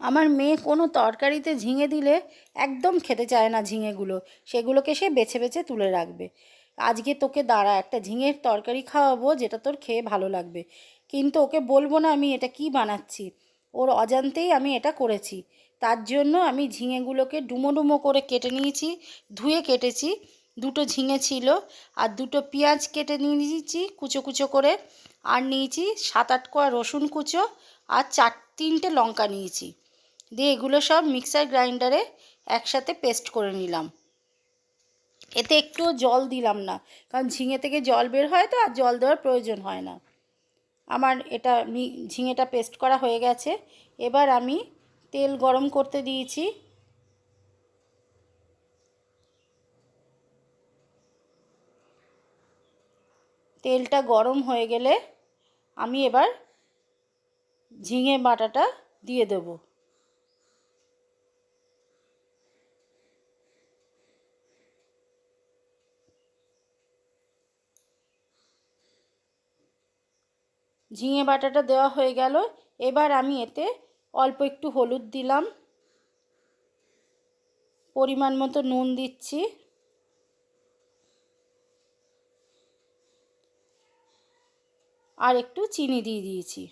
আমার মেয়ে কোনো তরকারিতে ঝিঙে দিলে একদম খেতে চায় না ঝিঙেগুলো। সেগুলোকে সে বেছে বেছে তুলে রাখবে। আজকে তোকে দাঁড়া, একটা ঝিঙের তরকারি খাওয়াবো যেটা তোর খেয়ে ভালো লাগবে। কিন্তু ওকে বলব না আমি এটা কি বানাচ্ছি। ওর অজান্তেই আমি এটা করেছি। তার জন্য আমি ঝিঙেগুলোকে ডুমো ডুমো করে কেটে নিয়েছি, ধুয়ে কেটেছি। দুটো ঝিঙে ছিল আর দুটো পেঁয়াজ কেটে নিয়ে নিয়েছি, কুচো কুচো করে। আর নিয়েছি সাত আট কোয়া রসুন কুচো আর চার তিনটে লঙ্কা নিয়েছি। দিয়ে এগুলো সব মিক্সার গ্রাইন্ডারে একসাথে পেস্ট করে নিলাম। এতে একটুও জল দিলাম না, কারণ ঝিঙে থেকে জল বের হয় তো আর জল দেওয়ার প্রয়োজন হয় না। আমার এটা ঝিঙেটা পেস্ট করা হয়ে গেছে। এবার আমি তেল গরম করতে দিয়েছি। তেলটা গরম হয়ে গেলে আমি এবার ঝিঙে বাটাটা দিয়ে দেবো। ঝিঙে বাটাটা দেওয়া হয়ে গেল। এবার আমি এতে অল্প একটু হলুদ দিলাম। পরিমাণ মতো নুন দিচ্ছি। আর একটু চিনি দিয়ে দিয়েছি।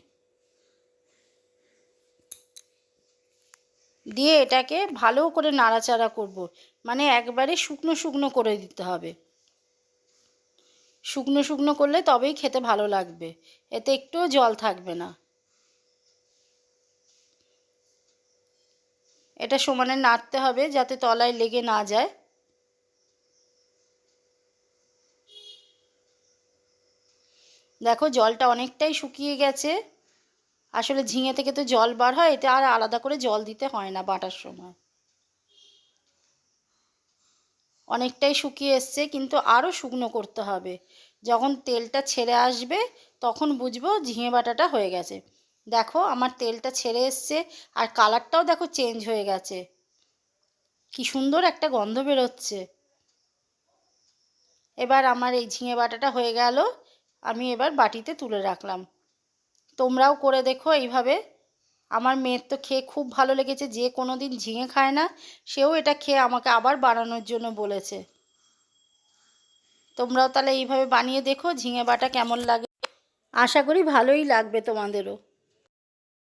দিয়ে এটাকে ভালো করে নাড়াচাড়া করব। মানে একবারে শুকনো শুকনো করে দিতে হবে। শুকনো শুকনো করলে তবেই খেতে ভালো লাগবে। এতে একটুও জল থাকবে না। এটা সমানে নাড়তে হবে যাতে তলায় লেগে না যায়। দেখো জলটা অনেকটাই শুকিয়ে গেছে। আসলে ঝিঙে থেকে তো জল বার হয় এটা আর আলাদা করে জল দিতে হয় না বাটার সময়। অনেকটাই শুকিয়ে এসছে, কিন্তু আরও শুকনো করতে হবে। যখন তেলটা ছেড়ে আসবে, তখন বুঝব ঝিঙে বাটাটা হয়ে গেছে। দেখো, আমার তেলটা ছেড়ে এসছে, আর কালারটাও দেখো চেঞ্জ হয়ে গেছে। কি সুন্দর একটা গন্ধ বেরোচ্ছে। এবার আমার এই ঝিঙে বাটাটা হয়ে গেল, আমি এবার বাটিতে তুলে রাখলাম। তোমরাও করে দেখো এইভাবে। আমার মেয়ের তো খেয়ে খুব ভালো লেগেছে, যে কোনো দিন ঝিঙে খায় না, সেও এটা খেয়ে আমাকে আবার বানানোর জন্য বলেছে। তোমরাও তাহলে এইভাবে বানিয়ে দেখো, ঝিঙে বাটা কেমন লাগে। আশা করি ভালোই লাগবে তোমাদেরও।